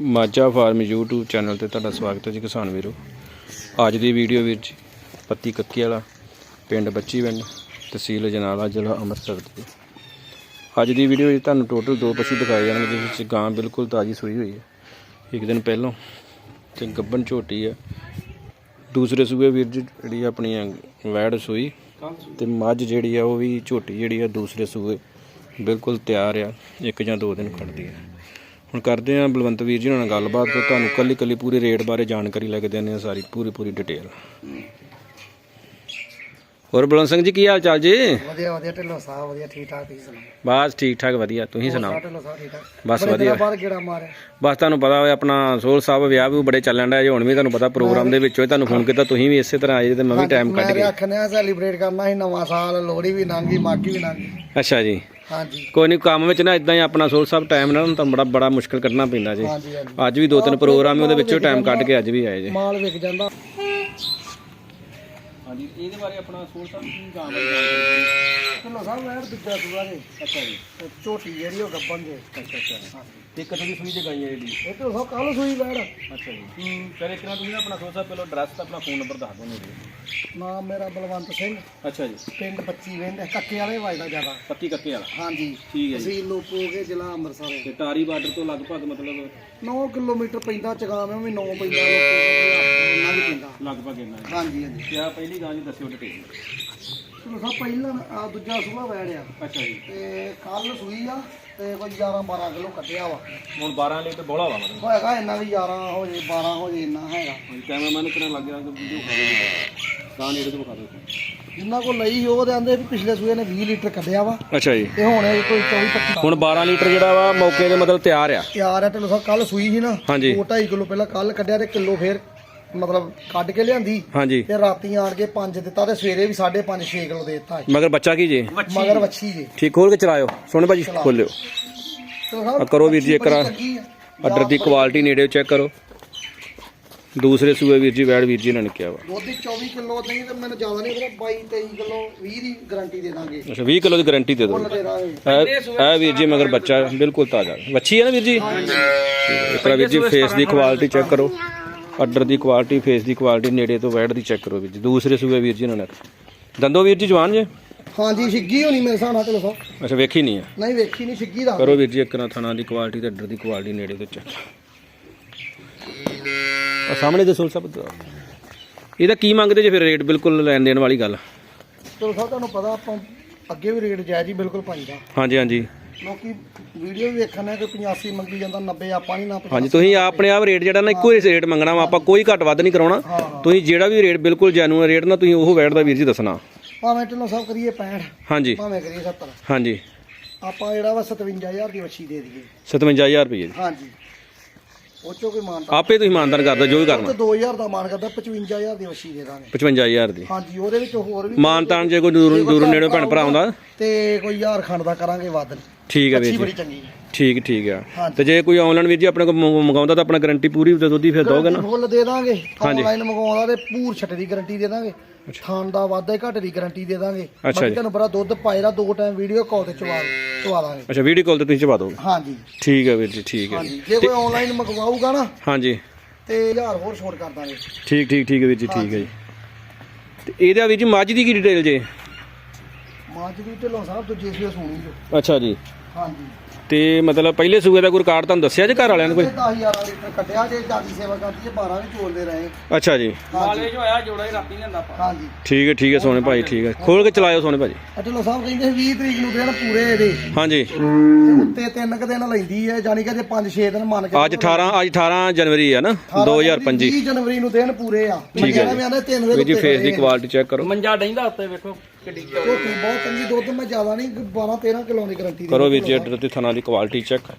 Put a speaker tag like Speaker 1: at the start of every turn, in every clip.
Speaker 1: Majha farm YouTube channel ਤੇ ਤੁਹਾਡਾ ਸਵਾਗਤ ਹੈ ਜੀ ਕਿਸਾਨ ਵੀਰੋ। ਅੱਜ ਦੀ ਵੀਡੀਓ ਵਿੱਚ ਪੱਤੀ ਕੱਕੀ ਵਾਲਾ, ਪਿੰਡ ਬੱਚੀ ਪਿੰਡ, ਤਹਿਸੀਲ ਜਨਾਲਾ, ਜ਼ਿਲ੍ਹਾ ਅੰਮ੍ਰਿਤਸਰ ਦੀ। ਅੱਜ ਦੀ ਵੀਡੀਓ ਵਿੱਚ ਤੁਹਾਨੂੰ ਟੋਟਲ ਦੋ ਪਸ਼ੂ ਦਿਖਾਏ ਜਾਣਗੇ, ਜਿਸ ਵਿੱਚ ਗਾਂ ਬਿਲਕੁਲ ਤਾਜ਼ੀ ਸੂਈ ਹੋਈ ਹੈ। ਇੱਕ ਦਿਨ ਪਹਿਲਾਂ ਤੇ ਗੱਬਨ ਝੋਟੀ ਹੈ। ਦੂਸਰੇ ਸੂਬੇ ਵੀਰ ਜੀ, ਜਿਹੜੀ ਆਪਣੀ ਆ ਵੈੜ ਸੂਈ ਤੇ ਮੱਝ ਜਿਹੜੀ ਆ, ਉਹ ਵੀ ਝੋਟੀ ਜਿਹੜੀ ਆ, ਦੂਸਰੇ ਸੂਬੇ ਬਿਲਕੁਲ ਤਿਆਰ ਆ, ਇੱਕ ਜਾਂ ਦੋ ਦਿਨ ਖੜਦੀ ਹੈ ਹੁਣ ਕਰਦੇ ਆ ਬਲਵੰਤ ਵੀਰ ਜੀ ਨਾਲ ਗੱਲਬਾਤ ਤੁਹਾਨੂੰ ਕੱਲੀ ਕੱਲੀ ਪੂਰੇ ਰੇਟ ਬਾਰੇ ਜਾਣਕਾਰੀ ਲੈ ਕੇ ਦਿੰਦੇ ਆ ਸਾਰੀ ਪੂਰੀ ਪੂਰੀ ਡਿਟੇਲ। ਹੋਰ ਬਲਵੰਤ ਸਿੰਘ ਜੀ ਕੀ ਹਾਲ ਚਾਲ ਜੀ?
Speaker 2: ਵਧੀਆ ਵਧੀਆ ਢਿੱਲੋਂ ਸਾਹਿਬ ਵਧੀਆ ਠੀਕ ਠਾਕ ਤੁਸੀਂ ਸੁਣਾਓ?
Speaker 1: ਬਸ ਠੀਕ ਠਾਕ ਵਧੀਆ ਤੁਸੀਂ ਸੁਣਾਓ?
Speaker 2: ਢਿੱਲੋਂ ਸਾਹਿਬ ਠੀਕ ਠਾਕ?
Speaker 1: ਬਸ
Speaker 2: ਬੜੇ ਦਿਨਾਂ
Speaker 1: ਵਧੀਆ
Speaker 2: ਬਾਅਦ ਗੇੜਾ ਮਾਰਿਆ।
Speaker 1: ਬਸ ਤੁਹਾਨੂੰ ਪਤਾ ਹੋਵੇ ਆਪਣਾ ਸੋਲ ਸਾਹਿਬ ਵਿਆਹ ਵੀ ਬੜੇ ਚੱਲਣ ਡਿਆ ਜੀ ਹੁਣ ਵੀ ਤੁਹਾਨੂੰ ਪਤਾ ਪ੍ਰੋਗਰਾਮ ਦੇ ਵਿੱਚੋਂ ਹੀ ਤੁਹਾਨੂੰ ਫੋਨ ਕੀਤਾ ਤੁਸੀਂ ਵੀ ਇਸੇ ਤਰ੍ਹਾਂ ਆਏ ਜੇ ਤੇ ਮੈਂ ਵੀ ਟਾਈਮ ਕੱਢ
Speaker 2: ਮੈਂ
Speaker 1: ਕੇ
Speaker 2: ਆਖਣਿਆ ਸੈਲੀਬ੍ਰੇਟ ਕਰਨਾ ਸੀ ਨਵਾਂ ਸਾਲ ਲੋਹੜੀ ਵੀ ਲੰਘ ਗਈ ਮਾਗੀ ਵੀ ਲੰਘ। ਗਈ
Speaker 1: ਅੱਛਾ ਜੀ।
Speaker 2: ਹਾਂਜੀ।
Speaker 1: ਕੋਈ ਨਹੀਂ ਕੰਮ ਵਿੱਚ ਨਾ ਇਦਾਂ ਹੀ ਆਪਣਾ ਸੋਲ ਸਾਹਿਬ ਟਾਈਮ ਨਾਲ ਤਾਂ ਬੜਾ ਬੜਾ ਮੁਸ਼ਕਲ ਕੱਢਣਾ ਪੈਂਦਾ ਜੀ।
Speaker 2: ਹਾਂਜੀ ਹਾਂਜੀ।
Speaker 1: ਅੱਜ ਵੀ ਦੋ ਤਿੰਨ ਪ੍ਰੋਗਰਾਮ ਹੀ ਉਹਦੇ ਵਿੱਚੋਂ ਟਾਈਮ ਕੱਢ ਕੇ ਅੱਜ ਵੀ ਆਏ ਜੀ।
Speaker 2: ਮਾਲ ਵਿਕ ਜਾਂਦਾ।
Speaker 1: ਹਾਂਜੀ ਇਹਦੇ ਬਾਰੇ ਆਪਣਾ ਸੋਲ ਸਾਹਿਬ ਕੀ ਗਾਂ
Speaker 2: ਢਿੱਲੋਂ ਸਾਹਿਬ ਮੈਂ ਦੂਜਾ ਸੂਆ ਦੇ
Speaker 1: ਅੱਛਾ ਜੀ।
Speaker 2: ਤੇ ਝੋਟੀ ਜਿਹੜੀ ਉਹ ਗੱਬਨ ਜੇ।
Speaker 1: ਅੱਛਾ ਅੱਛਾ ਤੇ ਕਦੋਂ ਦੀ ਸੂਈ ਜੇ ਗਾਈਆਂ ਜਿਹੜੀ
Speaker 2: ਇਹ ਢਿੱਲੋਂ ਸਾਹਿਬ ਕੱਲ ਸੂਈ ਬੈੜ
Speaker 1: ਅੱਛਾ ਜੀ। ਫਿਰ ਇੱਕ ਨਾ ਤੁਸੀਂ ਨਾ ਆਪਣਾ ਸਾਹਿਬ ਪਹਿਲਾਂ ਐਡਰੈਸ ਤੇ ਆਪਣਾ ਫੋਨ ਨੰਬਰ ਦੱਸ ਦਿਓ ਮੇਰੇ।
Speaker 2: ਨਾਮ ਮੇਰਾ ਬਲਵੰਤ ਸਿੰਘ।
Speaker 1: ਅੱਛਾ ਜੀ।
Speaker 2: ਪਿੰਡ 25 ਵੇਂਦੇ ਕੱਕੇ ਵਾਲੇ ਵਜਦਾ ਜ਼ਿਆਦਾ।
Speaker 1: ਪੱਤੀ ਕੱਕੇ ਵਾਲਾ?
Speaker 2: ਹਾਂਜੀ।
Speaker 1: ਠੀਕ ਹੈ ਜੀ।
Speaker 2: ਅਸੀਂ ਲੋਪੋਗੇ ਜ਼ਿਲ੍ਹਾ ਅੰਮ੍ਰਿਤਸਰ। ਹੈ
Speaker 1: ਤੇ ਟਾਰੀ ਬਾਰਡਰ ਤੋਂ ਲਗਭਗ ਮਤਲਬ
Speaker 2: 9 ਕਿਲੋਮੀਟਰ ਪੈਂਦਾ ਚਗਾਵੇਂ ਵੀ 9 ਪੈਂਦਾ ਲੋਪੋਗੇ ਇੰਨਾ ਵੀ ਪੈਂਦਾ
Speaker 1: ਲਗਭਗ ਇੰਨਾ ਹੈ।
Speaker 2: ਹਾਂਜੀ ਹਾਂਜੀ।
Speaker 1: ਤੇ ਆ ਪਹਿਲੀ ਗਾਂ ਜੀ ਦੱਸਿਓ ਡਿਟੇਲ।
Speaker 2: ਚਲੋ ਸਭ ਪਹਿਲਾਂ ਆ ਦੂਜਾ ਸੂਆ ਵੈੜਿਆ
Speaker 1: ਅੱਛਾ ਜੀ।
Speaker 2: ਤੇ ਕੱਲ ਸੂਈ ਆ ਤੇ ਕੋਈ 11 12 ਕਿਲੋ ਕੱਢਿਆ ਵਾ।
Speaker 1: ਹੁਣ 12 ਲੀਟਰ ਬੋਲਾ ਵਾ ਮਤਲਬ।
Speaker 2: ਹੋਏਗਾ ਇੰਨਾ ਵੀ 11 ਹੋ ਜੇ 12 ਹੋ ਜੇ ਇੰਨਾ ਹੈਗਾ।
Speaker 1: ਕੈਮਰਾਮੈਨ ਕਿੰਨਾ ਲੱਗ ਗਿਆ ਕਿ ਵੀਡੀਓ ਖਾ ਦੇ ਗਾਂ ਨੇੜੇ ਤੋਂ ਵਿਖਾ ਦਿਓ।
Speaker 2: ਜਿੰਨਾ ਕੋਲ ਲਈ ਸੀ ਉਹ ਤੇ ਆਂਦੇ ਵੀ ਪਿਛਲੇ ਸੂਏ ਨੇ 20 ਲੀਟਰ ਕੱਢਿਆ ਵਾ।
Speaker 1: ਅੱਛਾ ਜੀ।
Speaker 2: ਤੇ ਹੁਣ ਇਹ ਕੋਈ 24 25
Speaker 1: ਹੁਣ 12 ਲੀਟਰ ਜਿਹੜਾ ਵਾ ਮੌਕੇ ਦੇ ਮਤਲਬ ਤਿਆਰ ਆ।
Speaker 2: ਤਿਆਰ ਹੈ ਤੇ ਲੋ ਕੱਲ ਸੂਈ ਸੀ ਨਾ
Speaker 1: ਹਾਂਜੀ।
Speaker 2: 2.5 ਕਿਲੋ ਪਹਿਲਾਂ ਕੱਲ ਕੱਢਿਆ ਤੇ ਕਿਲੋ ਫੇਰ ਮਤਲਬ ਕੱਢ ਕੇ ਲਿਆਂਦੀ
Speaker 1: ਹਾਂਜੀ।
Speaker 2: ਤੇ ਰਾਤੀ ਆਣ ਕੇ 5 ਦਿੱਤਾ ਤੇ ਸਵੇਰੇ ਵੀ 5.5 6 ਕਿਲੋ ਦੇ ਦਿੱਤਾ
Speaker 1: ਮਗਰ ਬੱਚਾ ਕੀ ਜੀ?
Speaker 2: ਮਗਰ ਵੱਛੀ ਜੇ।
Speaker 1: ਠੀਕ ਖੋਲ ਕੇ ਚਲਾਇਓ। ਸੋਨੇ ਭਾਜੀ ਖੋਲਿਓ ਆ ਕਰੋ ਵੀਰ ਜੀ ਇੱਕ
Speaker 2: ਆ।
Speaker 1: ਆਰਡਰ ਦੀ ਕੁਆਲਿਟੀ ਨੇੜੇ ਚੈੱਕ ਕਰੋ। ਦੂਸਰੇ ਸੂਏ ਵੀਰ ਜੀ ਵੈੜ ਵੀਰ ਜੀ ਨੇ ਕਿਹਾ ਵਾ।
Speaker 2: ਦੁੱਧ ਦੀ 24 ਕਿਲੋ ਨਹੀਂ ਤੇ ਮੈਨੂੰ ਜ਼ਿਆਦਾ ਨਹੀਂ ਪਤਾ 22 23 ਕਿਲੋ 20 ਦੀ ਗਾਰੰਟੀ ਦੇ ਦਾਂਗੇ।
Speaker 1: ਅੱਛਾ 20 ਕਿਲੋ ਦੀ ਗਾਰੰਟੀ ਦੇ
Speaker 2: ਦੇ
Speaker 1: ਇਹ ਵੀਰ ਜੀ ਮਗਰ ਬੱਚਾ ਬਿਲਕੁਲ ਤਾਜ਼ਾ। ਵੱਛੀ ਹੈ ਨਾ ਵੀਰ ਜੀ। ਇੱਕ ਵੀਰ ਜੀ ਫੇਸ ਦੀ ਕੁਆਲਿਟੀ ਚੈੱਕ ਕਰੋ। ਆਰਡਰ ਦੀ ਕੁਆਲਿਟੀ ਫੇਸ ਦੀ ਕੁਆਲਿਟੀ ਨੇੜੇ ਤੋਂ ਵੈੜ ਦੀ ਚੈੱਕ ਕਰੋ ਵੀਰ ਜੀ। ਦੂਸਰੇ ਸੂਏ ਵੀਰ ਜੀ ਨੇ ਦੰਦੋ ਵੀਰ ਜੀ ਜਵਾਨ ਜੇ?
Speaker 2: ਹਾਂਜੀ ਛਿੱਗੀ ਹੋਣੀ ਮੇਰੇ ਹਿਸਾਬ ਨਾਲ ਚਲੋ ਸੋ
Speaker 1: ਅੱਛਾ ਵੇਖੀ ਨਹੀਂ ਹੈ
Speaker 2: ਨਹੀਂ ਵੇਖੀ ਨਹੀਂ ਛਿੱਗੀ ਦਾ
Speaker 1: ਕਰੋ ਵੀਰ ਜੀ ਇੱਕ ਨਾ ਥਣਾ ਦੀ ਕੁਆਲਿਟੀ ਤੇ ਆਰਡਰ ਦੀ ਕੁਆਲਿਟੀ ਨੇੜੇ ਤੋਂ ਚੈੱਕ ਆ ਸਾਹਮਣੇ ਦੇ ਸੋਲ ਸਭ ਇਹਦਾ ਕੀ ਮੰਗਦੇ ਜੇ ਫਿਰ ਰੇਟ ਬਿਲਕੁਲ ਲੈਣ ਦੇਣ ਵਾਲੀ ਗੱਲ?
Speaker 2: ਚਲੋ ਸੋ ਤੁਹਾਨੂੰ ਪਤਾ ਆਪਾਂ ਅੱਗੇ ਵੀ ਰੇਟ ਜਾਇਜ਼ ਹੀ ਬਿਲਕੁਲ ਪਾਈਦਾ।
Speaker 1: ਹਾਂਜੀ ਹਾਂਜੀ।
Speaker 2: ਲੋਕੀ ਵੀਡੀਓ ਵੇਖਣ ਨੇ ਕੋਈ 85 ਮੰਗੀ ਜਾਂਦਾ 90 ਆਪਾਂ ਨਹੀਂ ਨਾ 85
Speaker 1: ਹਾਂਜੀ ਤੁਸੀਂ ਆਪਣੇ ਆਪ ਰੇਟ ਜਿਹੜਾ ਨਾ ਇੱਕੋ ਹੀ ਰੇਟ ਮੰਗਣਾ ਵਾ ਆਪਾਂ ਕੋਈ ਘੱਟ ਵੱਧ ਨਹੀਂ ਕਰਾਉਣਾ।
Speaker 2: ਹਾਂ
Speaker 1: ਤੁਸੀਂ ਜਿਹੜਾ ਵੀ ਰੇਟ ਬਿਲਕੁਲ ਜੈਨੂਅਨ ਰੇਟ ਨਾ ਤੁਸੀਂ ਉਹ ਵੈਟ ਦਾ ਵੀਰ ਜੀ ਦੱਸਣਾ।
Speaker 2: ਭਾਵੇਂ ਢਿੱਲੋਂ ਸਾਹਿਬ ਕਰੀਏ 65
Speaker 1: ਹਾਂਜੀ।
Speaker 2: ਭਾਵੇਂ ਕਰੀਏ 70
Speaker 1: ਹਾਂਜੀ।
Speaker 2: ਆਪਾਂ ਜਿਹੜਾ ਵਾ 57000 ਦੀ ਵੱਛੀ ਦੇ ਦਈਏ।
Speaker 1: 57000 ਰੁਪਏ
Speaker 2: ਹਾਂਜੀ। ਉਹ ਚੋਂ ਕੋਈ ਮਾਨਤਾ
Speaker 1: ਆਪੇ ਤੁਸੀਂ ਇਮਾਨਦਾਰ ਕਰਦਾ ਜੋ ਵੀ ਕਰਨਾ।
Speaker 2: ਤੇ 2000 ਦਾ ਮਾਨ ਕਰਦਾ 55000 ਦੀ ਵੱਛੀ ਦੇ ਦਾਂਗੇ।
Speaker 1: 55000 ਦੀ।
Speaker 2: ਹਾਂਜੀ ਉਹਦੇ ਵਿੱਚ ਹੋਰ ਵੀ
Speaker 1: ਮਾਨਤਾਨ ਜੇ ਕੋਈ ਦੂਰ ਦੂਰ ਨੇੜੇ ਭੈਣ ਭਰਾ ਆਉਂਦਾ।
Speaker 2: ਤੇ ਕੋਈ ਹਜ਼ਾਰ ਖੰਡ ਦਾ ਕਰਾਂਗੇ ਵੱਧ
Speaker 1: ਠੀਕ ਹੈ ਵੀਰ ਜੀ।
Speaker 2: ਬੜੀ ਚੰਗੀ ਹੈ।
Speaker 1: ਠੀਕ ਠੀਕ ਆ।
Speaker 2: ਹਾਂਜੀ।
Speaker 1: ਤੇ ਜੇ ਕੋਈ ਆਨਲਾਈਨ ਵੀਰ ਜੀ ਆਪਣੇ ਕੋਲ ਮੰਗ- ਮੰਗਾਉਂਦਾ ਤਾਂ ਆਪਣਾ ਗਾਰੰਟੀ ਪੂਰੀ ਤੇ ਦੁੱਧ ਹੀ ਫਿਰ ਦੋਗੇ ਨਾ?
Speaker 2: ਫੁੱਲ ਦੇ ਦਾਂਗੇ। ਆਨਲਾਈਨ ਮੰਗਵਾਉਂਦਾ ਤੇ ਪੂਰ ਛੱਟ ਦੀ ਗਾਰੰਟੀ ਦੇ ਦਾਂਗੇ। ਥਾਨ ਦਾ ਵਾਧਾ ਘਟ ਦੀ ਗਾਰੰਟੀ ਦੇ ਦਾਂਗੇ।
Speaker 1: ਅੱਛਾ ਜੀ।
Speaker 2: ਤੁਹਾਨੂੰ ਪਤਾ ਦੁੱਧ ਪਾਏਦਾ ਦੋ ਟਾਈਮ ਵੀਡੀਓ ਕਾਲ ਤੇ ਚਵਾ ਚਵਾ ਦਾਂਗੇ।
Speaker 1: ਅੱਛਾ ਵੀਡੀਓ ਕਾਲ ਤੇ ਤੁਸੀਂ ਚਵਾ ਦੋਗੇ?
Speaker 2: ਹਾਂਜੀ।
Speaker 1: ਠੀਕ ਹੈ ਵੀਰ ਜੀ ਠੀਕ ਹੈ।
Speaker 2: ਹਾਂਜੀ। ਜੇ ਕੋਈ ਆਨਲਾਈਨ ਮੰਗਵਾਊਗਾ ਨਾ
Speaker 1: ਹਾਂਜੀ।
Speaker 2: ਤੇ ਹਜ਼ਾਰ ਹੋਰ ਛੋਟ ਕਰ ਦਾਂਗੇ।
Speaker 1: ਠੀਕ ਠੀਕ ਠੀਕ ਹੈ ਵੀਰ ਜੀ ਠੀਕ ਹੈ ਜੀ। ਤੇ ਇਹਦਾ ਵੀਰ ਜੀ ਮੱਝ ਦੀ ਕੀ ਡਿਟੇਲ ਜੇ?
Speaker 2: ਮਾਝ ਦੀ ਢਿੱਲੋਂ ਸਾਹਿਬ ਤੋਂ ਜੇਸੀ ਸੁਣੀ ਜੋ
Speaker 1: ਅੱਛਾ ਜੀ।
Speaker 2: ਹਾਂਜੀ।
Speaker 1: ਤੇ ਮਤਲਬ ਪਹਿਲੇ ਸੂਏ ਦਾ ਕੋਈ ਰਿਕਾਰਡ ਤੁਹਾਨੂੰ ਦੱਸਿਆ ਜੇ ਘਰ ਵਾਲਿਆਂ ਨੇ ਕੋਈ?
Speaker 2: ਇਹ 10000 ਲੀਟਰ ਕੱਢਿਆ ਜੇ ਜਾਦੀ ਸੇਵਾ ਕਰਦੀ ਹੈ 12 ਵੀ ਚੋਲਦੇ ਰਹੇ।
Speaker 1: ਅੱਛਾ ਜੀ।
Speaker 2: ਹਾਂਜੀ।
Speaker 3: ਜੋ ਆਇਆ ਜੋੜਾ ਹੀ ਰਾਤੀ ਲਿਆਂਦਾ ਆਪਾਂ।
Speaker 2: ਹਾਂਜੀ।
Speaker 1: ਠੀਕ ਹੈ ਠੀਕ ਹੈ ਸੋਨੇ ਭਾਈ ਠੀਕ ਹੈ। ਖੋਲ ਕੇ ਚਲਾਇਓ ਸੋਨੇ ਭਾਜੀ
Speaker 2: ਢਿੱਲੋਂ ਸਾਹਿਬ ਕਹਿੰਦੇ ਸੀ 20 ਤਰੀਕ ਨੂੰ ਦੇਣ ਪੂਰੇ ਇਹਦੇ।
Speaker 1: ਹਾਂਜੀ।
Speaker 2: ਤੇ ਉੱਤੇ ਤਿੰਨ ਕ ਦਿਨ ਲੈਂਦੀ ਹੈ ਜਾਨੀ ਕਿ ਜੇ 5-6 ਦਿਨ ਮੰਨ ਕੇ
Speaker 1: ਅੱਜ 18 ਅੱਜ 18 ਜਨਵਰੀ ਹੈ ਨਾ 2025
Speaker 2: 20 ਜਨਵਰੀ ਨੂੰ ਦਿਨ ਪੂਰੇ ਆ।
Speaker 1: ਠੀਕ ਹੈ ਜੀ।
Speaker 2: ਮੈਂ ਆਂਦਾ ਤਿੰਨ
Speaker 1: ਜੀ ਫੇਸ ਦੀ ਕੁਆਲਿਟੀ ਚੈੱਕ ਕਰੋ।
Speaker 3: ਮੰਜਾ ਡੈਂਦਾ ਉੱਤੇ ਵੇਖੋ। ਕਿੱਡੀ
Speaker 2: ਝੋਟੀ ਬਹੁਤ ਚੰਗੀ ਦੁੱਧ ਮੈਂ ਜ਼ਿਆਦਾ ਨਹੀਂ 12 13 ਕਿਲੋ ਦੀ ਗਾਰੰਟੀ
Speaker 1: ਕਰੋ ਵੀਰ ਜੀ ਆਰਡਰ ਤੇ ਥਣਾ ਦੀ ਕੁਆਲਿਟੀ ਚੈੱਕ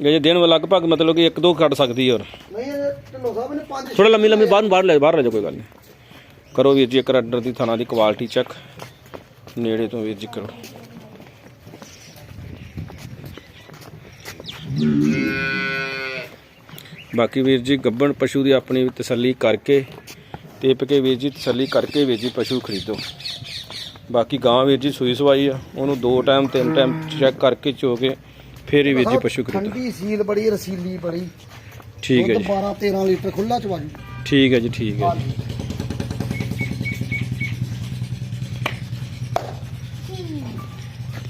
Speaker 1: ਇਹ ਜੇ ਦਿਨ ਲਗਭਗ ਮਤਲਬ ਕਿ ਇੱਕ ਦੋ ਕੱਢ ਸਕਦੀ ਹੈ ਹੋਰ
Speaker 2: ਨਹੀਂ ਇਹ ਢਿੱਲੋਂ ਸਾਹਿਬ ਨੇ ਪੰਜ
Speaker 1: ਥੋੜਾ ਲੰਮੀ ਲੰਮੀ ਬਾਹਰ ਨੂੰ ਬਾਹਰ ਲੈ ਬਾਹਰ ਲੈ ਜਾ ਕੋਈ ਗੱਲ ਨਹੀਂ। ਕਰੋ ਵੀਰ ਜੀ ਇੱਕ ਆਰਡਰ ਦੀ ਥਣਾ ਦੀ ਕੁਆਲਿਟੀ ਚੈੱਕ ਨੇੜੇ ਤੋਂ ਵੀਰ ਜੀ ਕਰੋ। ਬਾਕੀ ਵੀਰ ਜੀ ਗੱਬਣ ਪਸ਼ੂ ਦੀ ਆਪਣੀ ਤਸੱਲੀ ਕਰਕੇ ਟਿਪ ਕੇ ਵੀਰ ਜੀ ਤਸੱਲੀ ਕਰਕੇ ਵੀਰ ਜੀ ਪਸ਼ੂ ਖਰੀਦੋ। ਬਾਕੀ ਗਾਂ ਵੀਰ ਜੀ ਸੂਈ ਸਵਾਈ ਆ ਉਹਨੂੰ ਦੋ ਟਾਈਮ ਤਿੰਨ ਟਾਈਮ ਚੈੱਕ ਕਰਕੇ ਚੋ ਕੇ ਫੇਰ ਹੀ ਵੀਰ ਜੀ ਪਸ਼ੂ ਖਰੀਦੋ।
Speaker 2: ਠੰਡੀ ਸੀਲ ਬੜੀ ਰਸੀਲੀ ਬੜੀ।
Speaker 1: ਠੀਕ ਹੈ ਜੀ।
Speaker 2: 12 13 ਲੀਟਰ ਖੁੱਲਾ ਚਵਾਈ
Speaker 1: ਠੀਕ ਹੈ ਜੀ ਠੀਕ ਹੈ।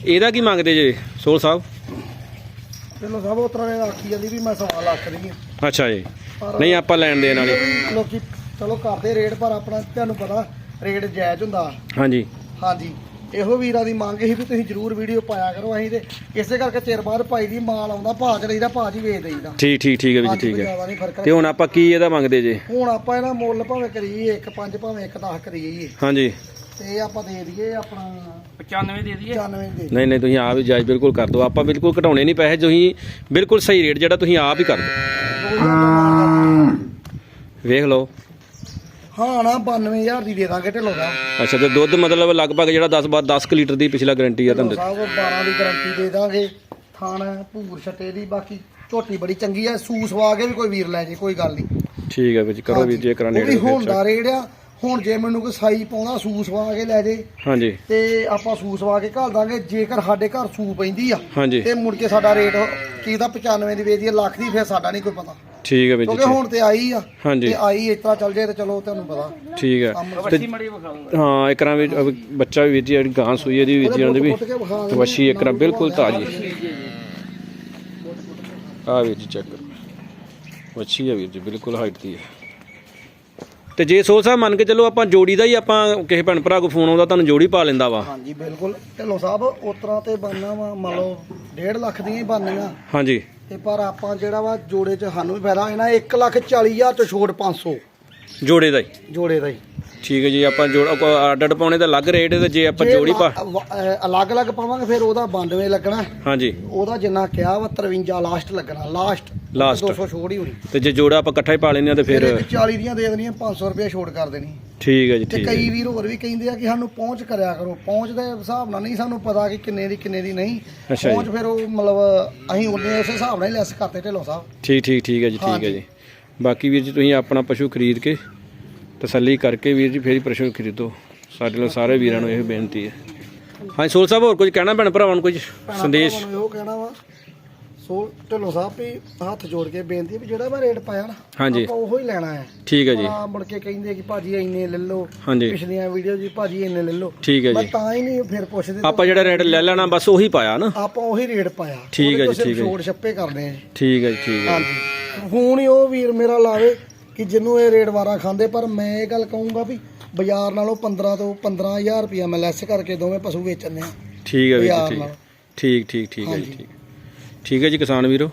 Speaker 1: ਇਹਦਾ ਕੀ ਮੰਗਦੇ ਜੇ ਸੋਲ ਸਾਹਿਬ?
Speaker 2: ਚਲੋ ਸਭ ਉਹ ਤਰ੍ਹਾਂ ਦੇ ਆਖੀ ਜਾਂਦੀ ਵੀ ਮੈਂ ਸਵਾ ਲੱਖ ਦੀ ਆ।
Speaker 1: ਅੱਛਾ ਜੀ।
Speaker 2: ਪਰ
Speaker 1: ਨਹੀਂ ਆਪਾਂ ਲੈਣ ਦੇਣ ਵਾਲੇ।
Speaker 2: ਲੋਕੀ ਚਲੋ ਕਰਦੇ ਰੇਟ ਪਰ ਆਪਣਾ ਤੁਹਾਨੂੰ ਪਤਾ ਰੇਟ ਜਾਇਜ਼ ਹੁੰਦਾ।
Speaker 1: ਹਾਂਜੀ।
Speaker 2: ਹਾਂਜੀ। ਇਹੋ ਵੀਰਾਂ ਦੀ ਮੰਗ ਸੀ ਵੀ ਤੁਸੀਂ ਜਰੂਰ ਵੀਡੀਓ ਪਾਇਆ ਕਰੋ ਅਸੀਂ ਤੇ ਇਸੇ ਕਰਕੇ ਚਿਰ ਬਾਅਦ ਪਾਈ ਦੀ ਮਾਲ ਆਉਂਦਾ ਭਾਅ ਚ ਲਈਦਾ ਭਾਅ ਹੀ ਵੇਚ ਦੇਈਦਾ।
Speaker 1: ਠੀਕ ਠੀਕ ਠੀਕ ਹੈ ਵੀਰ ਜੀ ਠੀਕ ਹੈ।
Speaker 2: ਜ਼ਿਆਦਾ ਨਹੀਂ ਫ਼ਰਕ
Speaker 1: ਤੇ ਹੁਣ ਆਪਾਂ ਕੀ ਇਹਦਾ ਮੰਗਦੇ ਜੇ?
Speaker 2: ਹੁਣ ਆਪਾਂ ਇਹਦਾ ਮੁੱਲ ਭਾਵੇਂ ਕਰੀਏ 1 5 ਭਾਵੇਂ 1 10 ਕਰੀਏ।
Speaker 1: ਹਾਂਜੀ।
Speaker 2: ਤੇ ਆਪਾਂ ਦੇ ਦਈਏ ਆਪਣਾ
Speaker 3: 95 ਦੇ ਦਈਏ?
Speaker 2: 95 ਦੇ
Speaker 1: ਨਹੀਂ ਨਹੀਂ ਤੁਸੀਂ ਆਪ ਹੀ ਜਾਇਜ਼ ਬਿਲਕੁਲ ਕਰ ਦਿਓ। ਆਪਾਂ ਬਿਲਕੁਲ ਘਟਾਉਣੇ ਨਹੀਂ ਪੈਸੇ ਤੁਸੀਂ ਬਿਲਕੁਲ ਸਹੀ ਰੇਟ ਜਿਹੜਾ ਤੁਸੀਂ ਆਪ ਹੀ ਕਰ ਦਿਓ। ਵੇਖ ਲਓ।
Speaker 2: ਹਾਂ ਨਾ 92000 ਦੀ ਦੇ ਦਾਂਗੇ ਢਿੱਲੋਂ ਦਾ।
Speaker 1: ਅੱਛਾ ਤੇ ਦੁੱਧ ਮਤਲਬ ਲਗਭਗ ਜਿਹੜਾ 10 ਬਾਅਦ 10 ਕੁ ਲੀਟਰ ਦੀ ਪਿਛਲਾ ਗਾਰੰਟੀ ਆ
Speaker 2: ਢਿੱਲੋਂ
Speaker 1: ਤੁਹਾਨੂੰ
Speaker 2: ਸਾਹਿਬ 12 ਦੀ ਗਾਰੰਟੀ ਦੇ ਦਾਂਗੇ। ਥਾਣ ਭੂਰ ਛੱਟੇ ਦੀ ਬਾਕੀ ਝੋਟੀ ਬੜੀ ਚੰਗੀ ਐ ਸੂਸ ਵਾ ਕੇ ਵੀ ਕੋਈ ਵੀਰ ਲੈ ਜੇ ਕੋਈ ਗੱਲ ਨਹੀਂ
Speaker 1: ਠੀਕ ਹੈ ਵੀਰ ਜੀ ਕਰੋ ਵੀਰ ਜੀ ਕਰਾਂ
Speaker 2: ਉਹ ਵੀ
Speaker 1: ਨੇੜੇ
Speaker 2: ਹੁਣ ਦਾ ਰੇਟ ਆ ਹੁਣ ਜੇ ਮੈਨੂੰ ਕੋਈ ਸਾਈ ਪਾਉਂਦਾ ਸੂਸ ਵਾ ਕੇ ਲੈ ਜੇ।
Speaker 1: ਹਾਂਜੀ।
Speaker 2: ਤੇ ਆਪਾਂ ਸੂਸ ਵਾ ਕੇ ਘੱਲ ਦਾਂਗੇ ਜੇਕਰ ਸਾਡੇ ਘਰ ਸੂ ਪੈਂਦੀ ਆ
Speaker 1: ਹਾਂਜੀ।
Speaker 2: ਤੇ ਮੁੜ ਕੇ ਸਾਡਾ ਰੇਟ ਕੀ ਦਾ 95 ਦੀ ਵੇਚਦੀ ਆ ਲੱਖ ਦੀ ਫਿਰ ਸਾਡਾ ਨਹੀਂ ਕੋਈ ਪਤਾ।
Speaker 1: ਠੀਕ ਹੈ ਵੀਰ ਜੀ
Speaker 2: ਕਿਉਂਕਿ ਹੁਣ ਤੇ ਆਈ ਆ
Speaker 1: ਹਾਂਜੀ
Speaker 2: ਤੇ ਆਈ ਇਸ ਤਰ੍ਹਾਂ ਚੱਲ ਜੇ ਤੇ ਚਲੋ ਤੁਹਾਨੂੰ ਪਤਾ
Speaker 1: ਠੀਕ ਹੈ
Speaker 3: ਵਿਖਾਉਂਗਾ
Speaker 1: ਹਾਂ ਇੱਕ ਰਾਂ ਵੀ ਬੱਚਾ ਵੀ ਵੀਰ ਜੀ ਜਿਹੜੀ ਗਾਂ ਸੂਈ ਇਹਦੀ ਵੀਰ ਜੀ ਉਹਨਾਂ ਦੀ ਵੀ
Speaker 2: ਦਿੰਦੇ
Speaker 1: ਵਸ਼ੀ ਇੱਕ ਰਾਂ ਬਿਲਕੁਲ ਤਾਜੀ ਆ ਵੀਰ ਜੀ ਚੈੱਕ ਕਰੋ ਵਸ਼ੀ ਹੈ ਵੀਰ ਜੀ ਬਿਲਕੁਲ ਹਾਈਟ ਦੀ ਹੈ ਤੇ ਜੇ ਸੋਚ ਸਾਹਿਬ ਮੰਨ ਕੇ ਚੱਲੋ ਆਪਾਂ ਜੋੜੀ ਦਾ ਹੀ ਆਪਾਂ ਕਿਸੇ ਭੈਣ ਭਰਾ ਕੋ ਫੋਨ ਆਉਂਦਾ ਤੁਹਾਨੂੰ ਜੋੜੀ ਪਾ ਲੈਂਦਾ ਵਾ।
Speaker 2: ਹਾਂਜੀ ਬਿਲਕੁਲ। ਢਿੱਲੋਂ ਸਾਹਿਬ ਉਸ ਤਰ੍ਹਾਂ ਤੇ ਬਣਨਾ ਵਾ ਮੰਨ ਲਓ 1.5 ਲੱਖ ਦੀਆਂ ਹੀ ਬਣਨੀਆਂ।
Speaker 1: ਹਾਂਜੀ।
Speaker 2: ਤੇ ਪਰ ਆਪਾਂ ਜਿਹੜਾ ਵਾ ਜੋੜੇ 'ਚ ਸਾਨੂੰ ਵੀ ਫਾਇਦਾ ਹੋਣਾ 1 ਲੱਖ 40 ਹਜ਼ਾਰ ਤੋਂ ਛੋੜ 500
Speaker 1: ਜੋੜੇ ਦਾ ਹੀ।
Speaker 2: ਜੋੜੇ ਦਾ ਹੀ।
Speaker 1: ਠੀਕ ਹੈ ਜੀ ਆਪਾਂ ਜੋੜ ਅੱਡ ਪਾਉਣੇ ਤਾਂ ਅਲੱਗ ਰੇਟ ਤੇ ਜੇ ਆਪਾਂ ਜੋੜੀ ਪਾ
Speaker 2: ਅਲੱਗ-ਅਲੱਗ ਪਾਵਾਂਗੇ ਫਿਰ ਉਹਦਾ 92 ਲੱਗਣਾ।
Speaker 1: ਹਾਂਜੀ।
Speaker 2: ਉਹਦਾ ਜਿੰਨਾ ਕਿਹਾ ਵਾ 53 ਲਾਸਟ ਲੱਗਣਾ। Last
Speaker 1: Last।
Speaker 2: 200 ਛੋੜ ਹੀ ਹੋਣੀ।
Speaker 1: ਤੇ ਜੇ ਜੋੜਾ ਆਪਾਂ ਇਕੱਠਾ ਹੀ ਪਾ ਲੈਂਦੇ ਆ ਤੇ
Speaker 2: ਫਿਰ
Speaker 1: ਫਿਰ
Speaker 2: 40 ਦੀਆਂ ਦੇ ਦੇਣੀਆਂ 500 ਰੁਪਏ ਛੋੜ ਕਰ ਦੇਣੀ।
Speaker 1: ਠੀਕ ਹੈ ਜੀ ਠੀਕ ਹੈ
Speaker 2: ਕਈ ਵੀਰ ਹੋਰ ਵੀ ਕਹਿੰਦੇ ਆ ਕਿ ਸਾਨੂੰ ਪਹੁੰਚ ਕਰਿਆ ਕਰੋ। ਪਹੁੰਚ ਦੇ ਹਿਸਾਬ ਨਾਲ ਨਹੀਂ ਸਾਨੂੰ ਪਤਾ ਕਿ ਕਿੰਨੇ ਦੀ ਕਿੰਨੇ ਦੀ ਨਹੀਂ। ਪਹੁੰਚ ਫਿਰ ਉਹ ਮਤਲਬ ਅਸੀਂ ਉਹਨੇ ਉਸ ਹਿਸਾਬ ਨਾਲ ਹੀ ਲੈਸ ਕਰਤੇ ਢਿੱਲੋਂ ਸਾਹਿਬ।
Speaker 1: ਠੀਕ ਠੀਕ ਠੀਕ ਹੈ ਜੀ ਠੀਕ ਹੈ। ਜੀ। ਬਾਕੀ ਵੀਰ ਜੀ ਤੁਸੀਂ ਆਪਣਾ ਪਸ਼ੂ ਖਰੀਦ ਕੇ ਤਸੱਲੀ ਕਰਕੇ ਵੀਰ ਜੀ ਫੇਰ ਹੀ ਪਸ਼ੂ ਖਰੀਦੋ। ਸਾਡੇ ਲਈ ਸਾਰੇ ਵੀਰਾਂ ਨੂੰ ਇਹ ਬੇਨਤੀ ਹੈ। ਹਾਂਜੀ ਸੋਲ ਸਾਹਿਬ ਹੋਰ ਕੁਝ ਕਹਿਣਾ ਭੈਣ ਭਰਾਵਾਂ ਨੂੰ ਕੁਝ
Speaker 2: ਭੈਣਾਂ
Speaker 1: ਸੰਦੇਸ਼?
Speaker 2: ਭਰਾਵਾਂ ਨੂੰ ਇਹੋ ਕਹਿਣਾ ਵਾ ਸੋ ਢਿੱਲੋਂ ਸਾਹਿਬ ਵੀ ਹੱਥ ਜੋੜ ਕੇ ਬੇਨਤੀ ਹੈ ਵੀ ਜਿਹੜਾ ਮੈਂ ਰੇਟ ਪਾਇਆ ਨਾ
Speaker 1: ਹਾਂਜੀ।
Speaker 2: ਆਪਾਂ ਉਹੋ ਹੀ ਲੈਣਾ ਹੈ।
Speaker 1: ਠੀਕ ਹੈ ਜੀ।
Speaker 2: ਆ ਮੁੜ ਕੇ ਕਹਿੰਦੇ ਕਿ ਭਾਜੀ ਇੰਨੇ ਲੈ ਲਓ
Speaker 1: ਹਾਂਜੀ।
Speaker 2: ਪਿਛਲੀਆਂ ਵੀਡੀਓ ਜੀ ਭਾਜੀ ਇੰਨੇ ਲੈ ਲਓ।
Speaker 1: ਠੀਕ ਹੈ
Speaker 2: ਮੈਂ
Speaker 1: ਜੀ
Speaker 2: ਤਾਂ ਹੀ ਨਹੀਂ ਫਿਰ ਪੁੱਛਦੇ
Speaker 1: ਆਪਾਂ ਜਿਹੜਾ ਰੇਟ ਲੈ ਲੈਣਾ ਬਸ ਉਹੀ ਪਾਇਆ ਨਾ।
Speaker 2: ਆਪਾਂ ਉਹੀ ਰੇਟ ਪਾਇਆ।
Speaker 1: ਠੀਕ ਹੈ ਜੀ,
Speaker 2: ਤੋਂ
Speaker 1: ਠੀਕ ਹੈ
Speaker 2: ਸਿਰਫ ਛੋੜ ਛੱਪੇ ਕਰਦੇ ਆ ਜੀ
Speaker 1: ਠੀਕ ਹੈ ਜੀ ਠੀਕ ਹੈ
Speaker 2: ਹਾਂਜੀ। ਫੋਨ ਹੀ ਉਹ ਵੀਰ ਮੇਰਾ ਲਾਵੇ। ਕਿ ਜਿਹਨੂੰ ਇਹ ਰੇਟ ਵਾਰਾ ਖਾਂਦੇ ਪਰ ਮੈਂ ਇਹ ਗੱਲ ਕਹੂੰਗਾ ਵੀ ਬਾਜ਼ਾਰ ਨਾਲੋਂ 15 ਤੋਂ 15000 ਰੁਪਇਆ ਮੈਂ ਲੈਸ ਕਰਕੇ ਦੋਵੇਂ ਪਸ਼ੂ ਵੇਚਣੇ ਆ।
Speaker 1: ਠੀਕ ਹੈ ਵੀਰ
Speaker 2: ਬਾਜ਼ਾਰ
Speaker 1: ਜੀ ਠੀਕ।
Speaker 2: ਨਾਲ।
Speaker 1: ਠੀਕ ਠੀਕ ਠੀਕ ਹੈ ਜੀ
Speaker 2: ਹਾਂਜੀ।
Speaker 1: ਠੀਕ। ਠੀਕ ਹੈ ਜੀ ਕਿਸਾਨ ਵੀਰੋ।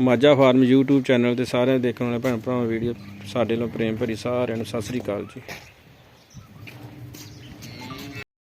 Speaker 1: ਮਾਝਾ ਫਾਰਮ YouTube ਚੈਨਲ ਤੇ ਸਾਰਿਆਂ ਦੇਖਣ ਵਾਲੇ ਭੈਣ ਭਰਾਵਾਂ ਵੀਡੀਓ ਸਾਡੇ ਨਾਲ ਪ੍ਰੇਮ ਭਰੀ ਸਾਰਿਆਂ ਨੂੰ ਸਤਿ ਸ੍ਰੀ ਅਕਾਲ ਜੀ।